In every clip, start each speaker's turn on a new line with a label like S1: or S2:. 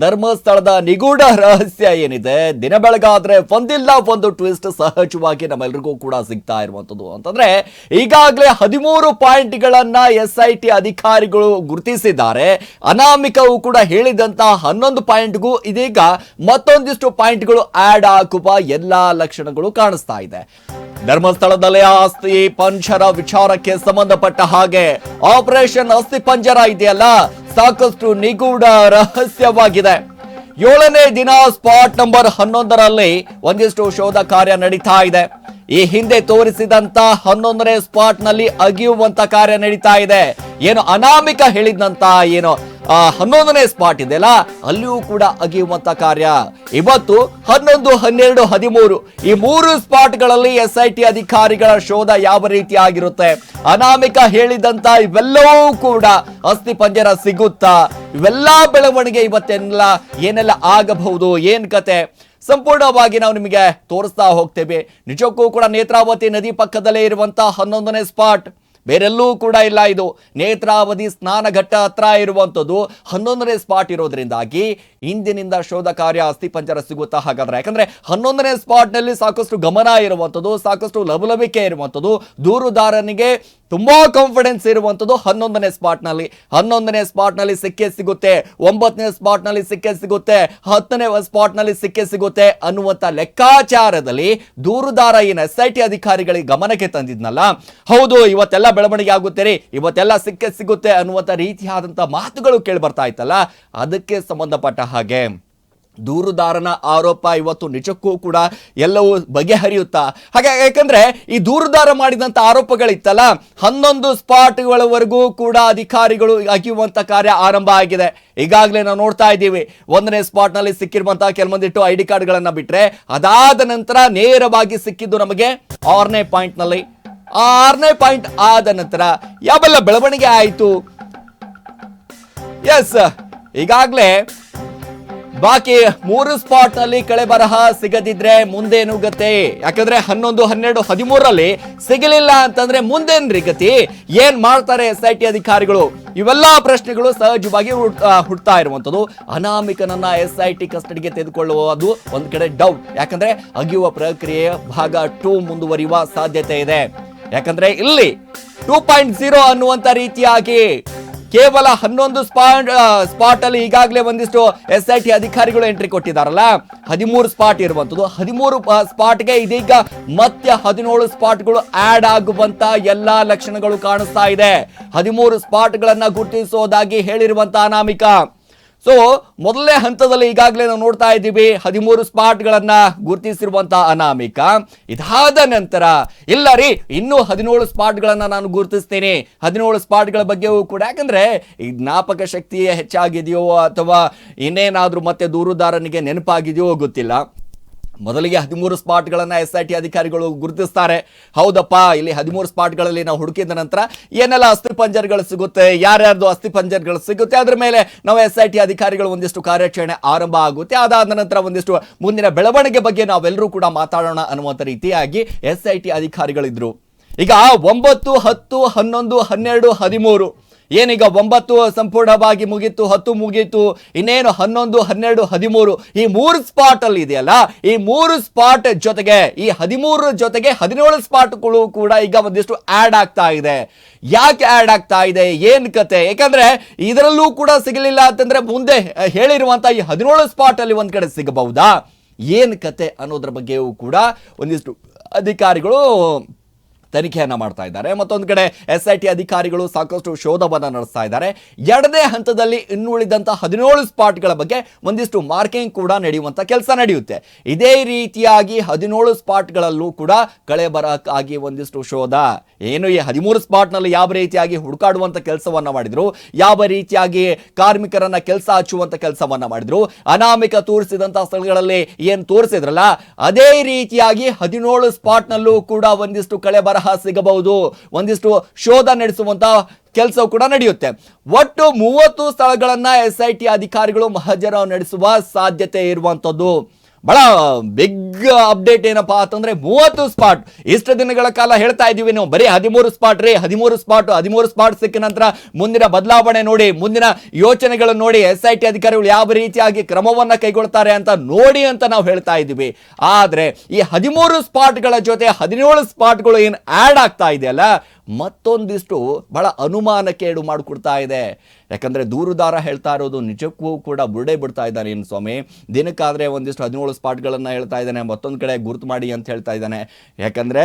S1: ಧರ್ಮಸ್ಥಳದ ನಿಗೂಢ ರಹಸ್ಯ ಏನಿದೆ? ದಿನ ಬೆಳಗಾದ್ರೆ ಒಂದಿಲ್ಲ, ಒಂದು ಟ್ವಿಸ್ಟ್ ಸಹಜವಾಗಿ ನಮ್ಮೆಲ್ರಿಗೂ ಕೂಡ ಸಿಗ್ತಾ ಇರುವಂತದ್ದು ಅಂತಂದ್ರೆ, ಈಗಾಗಲೇ ಹದಿಮೂರು ಪಾಯಿಂಟ್ಗಳನ್ನ ಎಸ್ ಐ ಟಿ ಅಧಿಕಾರಿಗಳು ಗುರುತಿಸಿದ್ದಾರೆ. ಅನಾಮಿಕವು ಕೂಡ ಹೇಳಿದಂತ ಹನ್ನೊಂದು ಪಾಯಿಂಟ್ಗೂ ಇದೀಗ ಮತ್ತೊಂದಿಷ್ಟು ಪಾಯಿಂಟ್ಗಳು ಆಡ್ ಆಗುವ ಎಲ್ಲಾ ಲಕ್ಷಣಗಳು ಕಾಣಿಸ್ತಾ ಇದೆ. ಧರ್ಮಸ್ಥಳದಲ್ಲಿ ಆಸ್ತಿ ಪಂಚರ ವಿಚಾರಕ್ಕೆ ಸಂಬಂಧಪಟ್ಟ ಹಾಗೆ ಆಪರೇಷನ್ ಅಸ್ಥಿ ಪಂಜರ ಇದೆಯಲ್ಲ? ಸಾಕಷ್ಟು ನಿಗೂಢ ರಹಸ್ಯವಾಗಿದೆ. ಏಳನೇ ದಿನ ಸ್ಪಾಟ್ ನಂಬರ್ ಹನ್ನೊಂದರಲ್ಲಿ ಒಂದಿಷ್ಟು ಶೋಧ ಕಾರ್ಯ ನಡೀತಾ ಇದೆ. ಈ ಹಿಂದೆ ತೋರಿಸಿದಂತ ಹನ್ನೊಂದನೇ ಸ್ಪಾಟ್ನಲ್ಲಿ ಅಗಿಯುವಂತ ಕಾರ್ಯ ನಡೀತಾ ಇದೆ. ಏನು ಅನಾಮಿಕ ಹೇಳಿದಂತ ಏನು ಹನ್ನೊಂದನೇ ಸ್ಪಾಟ್ ಇದೆಯಲ್ಲ? ಅಲ್ಲಿಯೂ ಕೂಡ ಅಗಿಯುವಂತ ಕಾರ್ಯ. ಇವತ್ತು ಹನ್ನೊಂದು, ಹನ್ನೆರಡು, ಹದಿಮೂರು ಈ ಮೂರು ಸ್ಪಾಟ್ಗಳಲ್ಲಿ ಎಸ್ ಐ ಟಿ ಅಧಿಕಾರಿಗಳ ಶೋಧ ಯಾವ ರೀತಿ ಆಗಿರುತ್ತೆ? ಅನಾಮಿಕ ಹೇಳಿದಂತ ಇವೆಲ್ಲವೂ ಕೂಡ ಅಸ್ಥಿ ಪಂಜರ ಸಿಗುತ್ತಾ? ಇವೆಲ್ಲಾ ಬೆಳವಣಿಗೆ ಇವತ್ತೆಲ್ಲ ಏನೆಲ್ಲ ಆಗಬಹುದು? ಏನ್ ಕತೆ? ಸಂಪೂರ್ಣವಾಗಿ ನಾವು ನಿಮಗೆ ತೋರಿಸ್ತಾ ಹೋಗ್ತೇವೆ. ನಿಜಕ್ಕೂ ಕೂಡ ನೇತ್ರಾವತಿ ನದಿ ಪಕ್ಕದಲ್ಲೇ ಇರುವಂತಹ ಹನ್ನೊಂದನೇ ಸ್ಪಾಟ್. ಬೇರೆಲ್ಲೂ ಕೂಡ ಇಲ್ಲ. ಇದು ನೇತ್ರಾವಧಿ ಸ್ನಾನಘಟ್ಟ ಹತ್ರ ಇರುವಂಥದ್ದು. ಹನ್ನೊಂದನೇ ಸ್ಪಾಟ್ ಇರೋದ್ರಿಂದಾಗಿ ಇಂದಿನಿಂದ ಶೋಧ ಕಾರ್ಯ ಅಸ್ಥಿಪಂಜರ ಸಿಗುತ್ತಾ ಹಾಗಾದ್ರೆ. ಯಾಕಂದ್ರೆ ಹನ್ನೊಂದನೇ ಸ್ಪಾಟ್ನಲ್ಲಿ ಸಾಕಷ್ಟು ಗಮನ ಇರುವಂಥದ್ದು, ಸಾಕಷ್ಟು ಲಭಲಭಿಕೆ ಇರುವಂಥದ್ದು. ದೂರುದಾರನಿಗೆ ತುಂಬಾ ಕಾನ್ಫಿಡೆನ್ಸ್ ಇರುವಂಥದ್ದು ಹನ್ನೊಂದನೇ ಸ್ಪಾಟ್ನಲ್ಲಿ ಹನ್ನೊಂದನೇ ಸ್ಪಾಟ್ನಲ್ಲಿ ಸಿಕ್ಕೇ ಸಿಗುತ್ತೆ. ಒಂಬತ್ತನೇ ಸ್ಪಾಟ್ನಲ್ಲಿ ಸಿಕ್ಕೇ ಸಿಗುತ್ತೆ. ಹತ್ತನೇ ಸ್ಪಾಟ್ನಲ್ಲಿ ಸಿಕ್ಕೇ ಸಿಗುತ್ತೆ ಅನ್ನುವಂಥ ಲೆಕ್ಕಾಚಾರದಲ್ಲಿ ದೂರುದಾರ ಏನು ಎಸ್ ಐ ಟಿ ಅಧಿಕಾರಿಗಳಿಗೆ ಗಮನಕ್ಕೆ ತಂದಿದ್ನಲ್ಲ. ಹೌದು, ಇವತ್ತೆಲ್ಲ ಬೆಳವಣಿಗೆ ಆಗುತ್ತೆ ರೀ. ಇವತ್ತೆಲ್ಲ ಸಿಕ್ಕೇ ಸಿಗುತ್ತೆ ಅನ್ನುವಂಥ ರೀತಿಯಾದಂಥ ಮಾತುಗಳು ಕೇಳಿ ಬರ್ತಾ ಇತ್ತಲ್ಲ. ಅದಕ್ಕೆ ಸಂಬಂಧಪಟ್ಟ ಹಾಗೆ. ದೂರುದಾರನ ಆರೋಪ ಇವತ್ತು ನಿಜಕ್ಕೂ ಕೂಡ ಎಲ್ಲವೂ ಬಗೆಹರಿಯುತ್ತಾ? ಹಾಗೆ ಯಾಕಂದ್ರೆ ಈ ದೂರುದಾರ ಮಾಡಿದಂತ ಆರೋಪಗಳಿತ್ತಲ್ಲ, ಹನ್ನೊಂದು ಸ್ಪಾಟ್ಗಳವರೆಗೂ ಕೂಡ ಅಧಿಕಾರಿಗಳು ಅಗಿಯುವಂತ ಕಾರ್ಯ ಆರಂಭ ಆಗಿದೆ. ಈಗಾಗಲೇ ನಾವು ನೋಡ್ತಾ ಇದ್ದೀವಿ, ಒಂದನೇ ಸ್ಪಾಟ್ನಲ್ಲಿ ಸಿಕ್ಕಿರುವಂತಹ ಕೆಲವೊಂದಿಟ್ಟು ಐ ಡಿ ಕಾರ್ಡ್ಗಳನ್ನು ಬಿಟ್ಟರೆ ಅದಾದ ನಂತರ ನೇರವಾಗಿ ಸಿಕ್ಕಿದ್ದು ನಮಗೆ ಆರನೇ ಪಾಯಿಂಟ್ನಲ್ಲಿ ಆರನೇ ಪಾಯಿಂಟ್ ಆದ ನಂತರ ಯಾವೆಲ್ಲ ಬೆಳವಣಿಗೆ ಆಯಿತು? ಎಸ್ ಈಗಾಗಲೇ ಬಾಕಿ ಮೂರು ಸ್ಪಾಟ್ನಲ್ಲಿ ಕಳೆ ಬರಹ ಸಿಗದಿದ್ರೆ ಮುಂದೇನು ಗತಿ? ಯಾಕಂದ್ರೆ ಹನ್ನೊಂದು, ಹನ್ನೆರಡು, ಹದಿಮೂರರಲ್ಲಿ ಸಿಗಲಿಲ್ಲ ಅಂತಂದ್ರೆ ಮುಂದೇನ್ರಿ ಗತಿ? ಏನ್ ಮಾಡ್ತಾರೆ ಎಸ್ ಐ ಟಿ ಅಧಿಕಾರಿಗಳು? ಇವೆಲ್ಲಾ ಪ್ರಶ್ನೆಗಳು ಸಹಜವಾಗಿ ಹುಡ್ತಾ ಇರುವಂತದ್ದು ಅನಾಮಿಕನನ್ನ ಎಸ್ ಐ ಟಿ ಕಸ್ಟಡಿಗೆ ತೆಗೆದುಕೊಳ್ಳುವುದು ಒಂದ್ ಕಡೆ ಡೌಟ್ ಯಾಕಂದ್ರೆ ಅಗಿಯುವ ಪ್ರಕ್ರಿಯೆ ಭಾಗ ಟೂ ಮುಂದುವರಿಯುವ ಸಾಧ್ಯತೆ ಇದೆ. ಯಾಕಂದ್ರೆ ಇಲ್ಲಿ ಟೂ ಪಾಯಿಂಟ್ ಜೀರೋ ಅನ್ನುವಂತ ರೀತಿಯಾಗಿ ಕೇವಲ ಹನ್ನೊಂದು ಸ್ಪಾಟ್ ಸ್ಪಾಟ್ ಅಲ್ಲಿ ಈಗಾಗಲೇ ಒಂದಿಷ್ಟು ಎಸ್ ಐ ಟಿ ಅಧಿಕಾರಿಗಳು ಎಂಟ್ರಿ ಕೊಟ್ಟಿದ್ದಾರಲ್ಲ? ಹದಿಮೂರು ಸ್ಪಾಟ್ ಇರುವಂತದ್ದು ಹದಿಮೂರು ಸ್ಪಾಟ್ಗೆ ಇದೀಗ ಮತ್ತೆ ಹದಿನೇಳು ಸ್ಪಾಟ್ಗಳು ಆಡ್ ಆಗುವಂತ ಎಲ್ಲಾ ಲಕ್ಷಣಗಳು ಕಾಣಿಸ್ತಾ ಇದೆ. ಹದಿಮೂರು ಸ್ಪಾಟ್ಗಳನ್ನ ಗುರುತಿಸೋದಾಗಿ ಹೇಳಿರುವಂತ ಅನಾಮಿಕ. ಸೊ ಮೊದಲನೇ ಹಂತದಲ್ಲಿ ಈಗಾಗಲೇ ನಾವು ನೋಡ್ತಾ ಇದ್ದೀವಿ ಹದಿಮೂರು ಸ್ಪಾಟ್ಗಳನ್ನು ಗುರುತಿಸಿರುವಂತಹ ಅನಾಮಿಕ. ಇದಾದ ನಂತರ, ಇಲ್ಲ ರೀ, ಇನ್ನೂ ಹದಿನೇಳು ಸ್ಪಾಟ್ಗಳನ್ನು ನಾನು ಗುರುತಿಸ್ತೇನೆ. ಹದಿನೇಳು ಸ್ಪಾಟ್ಗಳ ಬಗ್ಗೆಯೂ ಕೂಡ, ಯಾಕಂದರೆ ಈ ಜ್ಞಾಪಕ ಶಕ್ತಿ ಹೆಚ್ಚಾಗಿದೆಯೋ ಅಥವಾ ಇನ್ನೇನಾದರೂ ಮತ್ತೆ ದೂರುದಾರನಿಗೆ ನೆನಪಾಗಿದೆಯೋ ಗೊತ್ತಿಲ್ಲ. ಮೊದಲಿಗೆ ಹದಿಮೂರು ಸ್ಪಾಟ್ಗಳನ್ನು ಎಸ್ ಐ ಟಿ ಅಧಿಕಾರಿಗಳು ಗುರುತಿಸ್ತಾರೆ. ಹೌದಪ್ಪ, ಇಲ್ಲಿ ಹದಿಮೂರು ಸ್ಪಾಟ್ಗಳಲ್ಲಿ ನಾವು ಹುಡುಕಿದ ನಂತರ ಏನೆಲ್ಲ ಅಸ್ಥಿ ಪಂಜರ್ಗಳು ಸಿಗುತ್ತೆ, ಯಾರ್ಯಾರ್ದು ಅಸ್ಥಿ ಪಂಜರ್ಗಳು ಸಿಗುತ್ತೆ, ಅದ್ರ ಮೇಲೆ ನಾವು ಎಸ್ ಐ ಟಿ ಅಧಿಕಾರಿಗಳು ಒಂದಿಷ್ಟು ಕಾರ್ಯಾಚರಣೆ ಆರಂಭ ಆಗುತ್ತೆ. ಅದಾದ ನಂತರ ಒಂದಿಷ್ಟು ಮುಂದಿನ ಬೆಳವಣಿಗೆ ಬಗ್ಗೆ ನಾವೆಲ್ಲರೂ ಕೂಡ ಮಾತಾಡೋಣ ಅನ್ನುವಂಥ ರೀತಿಯಾಗಿ ಎಸ್ ಐ ಟಿ ಅಧಿಕಾರಿಗಳಿದ್ರು. ಈಗ ಒಂಬತ್ತು, ಹತ್ತು, ಹನ್ನೊಂದು, ಹನ್ನೆರಡು, ಹದಿಮೂರು ಏನೀಗ ಒಂಬತ್ತು ಸಂಪೂರ್ಣವಾಗಿ ಮುಗೀತು, ಹತ್ತು ಮುಗೀತು, ಇನ್ನೇನು ಹನ್ನೊಂದು, ಹನ್ನೆರಡು, ಹದಿಮೂರು, ಈ ಮೂರು ಸ್ಪಾಟ್ ಅಲ್ಲಿ ಇದೆಯಲ್ಲ, ಈ ಮೂರು ಸ್ಪಾಟ್ ಜೊತೆಗೆ, ಈ ಹದಿಮೂರು ಜೊತೆಗೆ ಹದಿನೇಳು ಸ್ಪಾಟ್ಗಳು ಕೂಡ ಈಗ ಒಂದಿಷ್ಟು ಆಡ್ ಆಗ್ತಾ ಇದೆ. ಯಾಕೆ ಆಡ್ ಆಗ್ತಾ ಇದೆ? ಏನ್ ಕತೆ? ಯಾಕಂದ್ರೆ ಇದರಲ್ಲೂ ಕೂಡ ಸಿಗಲಿಲ್ಲ ಅಂತಂದ್ರೆ ಮುಂದೆ ಹೇಳಿರುವಂತ ಈ ಹದಿನೇಳು ಸ್ಪಾಟ್ ಅಲ್ಲಿ ಒಂದ್ ಕಡೆ ಸಿಗಬಹುದಾ? ಏನ್ ಕತೆ ಅನ್ನೋದ್ರ ಬಗ್ಗೆಯೂ ಕೂಡ ಒಂದಿಷ್ಟು ಅಧಿಕಾರಿಗಳು ತನಿಖೆಯನ್ನ ಮಾಡ್ತಾ ಇದ್ದಾರೆ. ಮತ್ತೊಂದು ಕಡೆ ಎಸ್ ಐ ಟಿ ಅಧಿಕಾರಿಗಳು ಸಾಕಷ್ಟು ಶೋಧವನ್ನ ನಡೆಸ್ತಾ ಇದ್ದಾರೆ. ಎರಡನೇ ಹಂತದಲ್ಲಿ ಇನ್ನುಳಿದಂತ ಹದಿನೇಳು ಸ್ಪಾಟ್ಗಳ ಬಗ್ಗೆ ಒಂದಿಷ್ಟು ಮಾರ್ಕಿಂಗ್ ಕೂಡ ನಡೆಯುವಂತ ಕೆಲಸ ನಡೆಯುತ್ತೆ. ಇದೇ ರೀತಿಯಾಗಿ ಹದಿನೇಳು ಸ್ಪಾಟ್ಗಳಲ್ಲೂ ಕೂಡ ಕಳೆ ಬರಕ್ಕಾಗಿ ಒಂದಿಷ್ಟು ಶೋಧ. ಏನು ಈ ಹದಿಮೂರು ಸ್ಪಾಟ್ನಲ್ಲಿ ಯಾವ ರೀತಿಯಾಗಿ ಹುಡುಕಾಡುವಂತ ಕೆಲಸವನ್ನ ಮಾಡಿದ್ರು? ಯಾವ ರೀತಿಯಾಗಿ ಕಾರ್ಮಿಕರನ್ನ ಕೆಲಸ ಹಚ್ಚುವಂತ ಕೆಲಸವನ್ನ ಮಾಡಿದ್ರು? ಅನಾಮಿಕ ತೋರಿಸಿದಂತ ಸ್ಥಳಗಳಲ್ಲಿ ಏನ್ ತೋರಿಸಿದ್ರಲ್ಲ, ಅದೇ ರೀತಿಯಾಗಿ ಹದಿನೇಳು ಸ್ಪಾಟ್ನಲ್ಲೂ ಕೂಡ ಒಂದಿಷ್ಟು ಕಳೆ ಬರಹ ಸಿಗಬಹುದು. ಒಂದಿಷ್ಟು ಶೋಧ ನಡೆಸುವಂತ ಕೆಲಸವು ಕೂಡ ನಡೆಯುತ್ತೆ. ಒಟ್ಟು ಮೂವತ್ತು ಸ್ಥಳಗಳನ್ನ ಎಸ್ ಐ ಟಿ ಅಧಿಕಾರಿಗಳು ಮಹಜರ ನಡೆಸುವ ಸಾಧ್ಯತೆ ಇರುವಂತದ್ದು. ಬಹಳ ಬಿಗ್ ಅಪ್ಡೇಟ್ ಏನಪ್ಪಾ ಅಂತಂದ್ರೆ ಮೂವತ್ತು ಸ್ಪಾಟ್ ಇಷ್ಟು ದಿನಗಳ ಕಾಲ ಹೇಳ್ತಾ ಇದೀವಿ ನೀವು. ಬರೀ ಹದಿಮೂರು ಸ್ಪಾಟ್ ರೀ. ಹದಿಮೂರು ಸ್ಪಾಟ್ ಹದಿಮೂರು ಸ್ಪಾಟ್ ಸಿಕ್ಕ ನಂತರ ಮುಂದಿನ ಬದಲಾವಣೆ ನೋಡಿ, ಮುಂದಿನ ಯೋಚನೆಗಳನ್ನು ನೋಡಿ ಎಸ್ ಐ ಟಿ ಅಧಿಕಾರಿಗಳು ಯಾವ ರೀತಿಯಾಗಿ ಕ್ರಮವನ್ನ ಕೈಗೊಳ್ತಾರೆ ಅಂತ ನೋಡಿ ಅಂತ ನಾವು ಹೇಳ್ತಾ ಇದ್ದೀವಿ. ಆದ್ರೆ ಈ ಹದಿಮೂರು ಸ್ಪಾಟ್ಗಳ ಜೊತೆ ಹದಿನೇಳು ಸ್ಪಾಟ್ಗಳು ಏನು ಆಡ್ ಆಗ್ತಾ ಇದೆಯಲ್ಲ ಮತ್ತೊಂದಿಷ್ಟು ಬಹಳ ಅನುಮಾನಕ್ಕೇಡು ಮಾಡಿಕೊಡ್ತಾ ಇದೆ. ಯಾಕಂದ್ರೆ ದೂರುದಾರ ಹೇಳ್ತಾ ಇರೋದು ನಿಜಕ್ಕೂ ಕೂಡ ಬುರುಡೆ ಬಿಡ್ತಾ ಇದ್ದಾನೆ ಏನು ಸ್ವಾಮಿ? ದಿನಕ್ಕಾದರೆ ಒಂದಿಷ್ಟು ಹದಿನೇಳು ಸ್ಪಾಟ್ಗಳನ್ನು ಹೇಳ್ತಾ ಇದ್ದಾನೆ, ಮತ್ತೊಂದು ಕಡೆ ಗುರುತು ಮಾಡಿ ಅಂತ ಹೇಳ್ತಾ ಇದ್ದಾನೆ. ಯಾಕಂದರೆ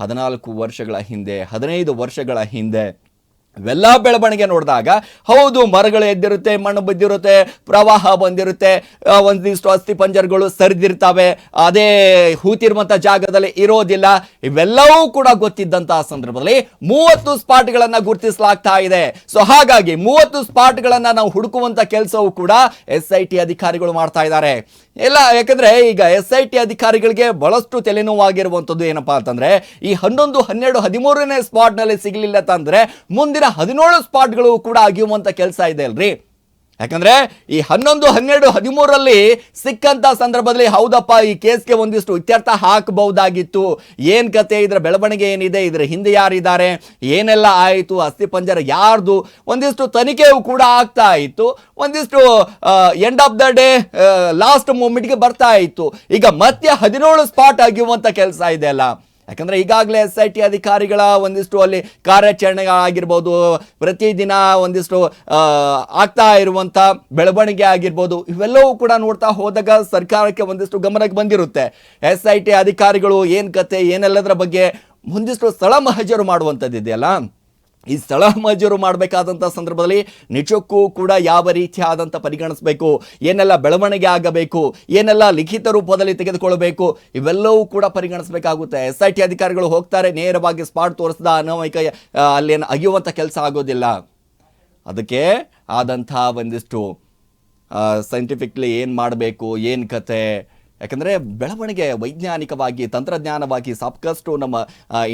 S1: ಹದಿನಾಲ್ಕು ವರ್ಷಗಳ ಹಿಂದೆ, ಹದಿನೈದು ವರ್ಷಗಳ ಹಿಂದೆ ಇವೆಲ್ಲ ಬೆಳವಣಿಗೆ ನೋಡಿದಾಗ, ಹೌದು, ಮರಗಳು ಎದ್ದಿರುತ್ತೆ, ಮಣ್ಣು ಬಿದ್ದಿರುತ್ತೆ, ಪ್ರವಾಹ ಬಂದಿರುತ್ತೆ ಒಂದಿಷ್ಟು ಅಸ್ಥಿ ಪಂಜರಗಳು ಸರಿದಿರ್ತವೆ, ಅದೇ ಹೂತಿರುವಂಥ ಜಾಗದಲ್ಲಿ ಇರೋದಿಲ್ಲ, ಇವೆಲ್ಲವೂ ಕೂಡ ಗೊತ್ತಿದ್ದಂತಹ ಸಂದರ್ಭದಲ್ಲಿ ಮೂವತ್ತು ಸ್ಪಾಟ್ಗಳನ್ನು ಗುರುತಿಸಲಾಗ್ತಾ ಇದೆ. ಸೊ ಹಾಗಾಗಿ ಮೂವತ್ತು ಸ್ಪಾಟ್ಗಳನ್ನು ನಾವು ಹುಡುಕುವಂಥ ಕೆಲಸವೂ ಕೂಡ ಎಸ್ ಐ ಟಿ ಅಧಿಕಾರಿಗಳು ಮಾಡ್ತಾ ಇದ್ದಾರೆ. ಎಲ್ಲ ಯಾಕಂದ್ರೆ ಈಗ ಎಸ್ ಐ ಟಿ ಅಧಿಕಾರಿಗಳಿಗೆ ಬಹಳಷ್ಟು ತಲೆನೋವಾಗಿರುವಂಥದ್ದು ಏನಪ್ಪ ಅಂತಂದ್ರೆ, ಈ ಹನ್ನೊಂದು, ಹನ್ನೆರಡು, ಹದಿಮೂರನೇ ಸ್ಪಾಟ್ನಲ್ಲಿ ಸಿಗಲಿಲ್ಲ ಅಂತಂದರೆ, ಮುಂದಿನ ಹದಿನೇಳು ಸ್ಪಾಟ್ಗಳು ಕೂಡ ಅಗಿಯುವಂತ ಕೆಲಸ ಇದೆ ಅಲ್ರಿ? ಯಾಕಂದ್ರೆ ಈ ಹನ್ನೊಂದು, ಹನ್ನೆರಡು, ಹದಿಮೂರರಲ್ಲಿ ಸಿಕ್ಕಂತ ಸಂದರ್ಭದಲ್ಲಿ ಹೌದಪ್ಪ, ಈ ಕೇಸ್ಗೆ ಒಂದಿಷ್ಟು ಇತ್ಯರ್ಥ ಹಾಕಬಹುದಾಗಿತ್ತು. ಏನ್ ಕತೆ? ಇದ್ರ ಬೆಳವಣಿಗೆ ಏನಿದೆ? ಇದ್ರ ಹಿಂದೆ ಯಾರಿದ್ದಾರೆ? ಏನೆಲ್ಲ ಆಯಿತು? ಅಸ್ಥಿ ಪಂಜರ ಯಾರ್ದು? ಒಂದಿಷ್ಟು ತನಿಖೆಯು ಕೂಡ ಆಗ್ತಾ ಇತ್ತು. ಒಂದಿಷ್ಟು end of the day last ಮೂಮೆಂಟ್ಗೆ ಬರ್ತಾ ಇತ್ತು. ಈಗ ಮತ್ತೆ ಹದಿನೇಳು ಸ್ಪಾಟ್ ಆಗಿರುವಂತ ಕೆಲಸ ಇದೆ ಅಲ್ಲ. ಯಾಕಂದ್ರೆ ಈಗಾಗಲೇ ಎಸ್ ಐ ಟಿ ಅಧಿಕಾರಿಗಳ ಒಂದಿಷ್ಟು ಅಲ್ಲಿ ಕಾರ್ಯಾಚರಣೆಗಳಾಗಿರ್ಬೋದು, ಪ್ರತಿದಿನ ಒಂದಿಷ್ಟು ಆಗ್ತಾ ಇರುವಂಥ ಬೆಳವಣಿಗೆ ಆಗಿರ್ಬೋದು, ಇವೆಲ್ಲವೂ ಕೂಡ ನೋಡ್ತಾ ಹೋದಾಗ ಸರ್ಕಾರಕ್ಕೆ ಒಂದಿಷ್ಟು ಗಮನಕ್ಕೆ ಬಂದಿರುತ್ತೆ. ಎಸ್ ಐ ಟಿ ಅಧಿಕಾರಿಗಳು ಏನು ಕತೆ, ಏನೆಲ್ಲದರ ಬಗ್ಗೆ ಒಂದಿಷ್ಟು ಸ್ಥಳ ಮಹಜರು ಮಾಡುವಂಥದ್ದು ಇದೆಯಲ್ಲ ಈ ಸ್ಥಳ ಮಂಜೂರು ಮಾಡಬೇಕಾದಂಥ ಸಂದರ್ಭದಲ್ಲಿ ನಿಜಕ್ಕೂ ಕೂಡ ಯಾವ ರೀತಿಯಾದಂಥ ಪರಿಗಣಿಸಬೇಕು? ಏನೆಲ್ಲ ಬೆಳವಣಿಗೆ ಆಗಬೇಕು? ಏನೆಲ್ಲ ಲಿಖಿತ ರೂಪದಲ್ಲಿ ತೆಗೆದುಕೊಳ್ಳಬೇಕು? ಇವೆಲ್ಲವೂ ಕೂಡ ಪರಿಗಣಿಸಬೇಕಾಗುತ್ತೆ. ಎಸ್ ಐ ಟಿ ಅಧಿಕಾರಿಗಳು ಹೋಗ್ತಾರೆ ನೇರವಾಗಿ ಸ್ಪಾಟ್ ತೋರಿಸಿದ ಅನ್ವಯಿಕ ಆ, ಅಲ್ಲೇನು ಅಗಿಯುವಂಥ ಕೆಲಸ ಆಗೋದಿಲ್ಲ. ಅದಕ್ಕೆ ಆದಂಥ ಒಂದಿಷ್ಟು ಸೈಂಟಿಫಿಕ್ಲಿ ಏನು ಮಾಡಬೇಕು ಏನು ಕತೆ ಯಾಕಂದರೆ ಬೆಳವಣಿಗೆ ವೈಜ್ಞಾನಿಕವಾಗಿ, ತಂತ್ರಜ್ಞಾನವಾಗಿ ಸಾಕಷ್ಟು ನಮ್ಮ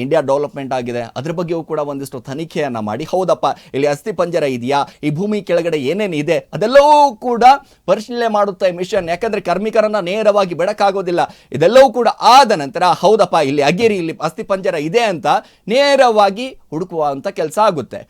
S1: ಇಂಡಿಯಾ ಡೆವಲಪ್ಮೆಂಟ್ ಆಗಿದೆ. ಅದ್ರ ಬಗ್ಗೆಯೂ ಕೂಡ ಒಂದಿಷ್ಟು ತನಿಖೆಯನ್ನು ಮಾಡಿ. ಹೌದಪ್ಪ, ಇಲ್ಲಿ ಅಸ್ಥಿ ಪಂಜರ ಇದೆಯಾ? ಈ ಭೂಮಿ ಕೆಳಗಡೆ ಏನೇನು ಇದೆ? ಅದೆಲ್ಲವೂ ಕೂಡ ಪರಿಶೀಲನೆ ಮಾಡುತ್ತೆ ಮಿಷನ್. ಯಾಕಂದರೆ ಕಾರ್ಮಿಕರನ್ನು ನೇರವಾಗಿ ಬೆಳಕಾಗೋದಿಲ್ಲ. ಇದೆಲ್ಲವೂ ಕೂಡ ಆದ ನಂತರ, ಹೌದಪ್ಪ, ಇಲ್ಲಿ ಅಗೇರಿ, ಇಲ್ಲಿ ಅಸ್ಥಿ ಪಂಜರ ಇದೆ ಅಂತ ನೇರವಾಗಿ ಹುಡುಕುವಂಥ ಕೆಲಸ ಆಗುತ್ತೆ.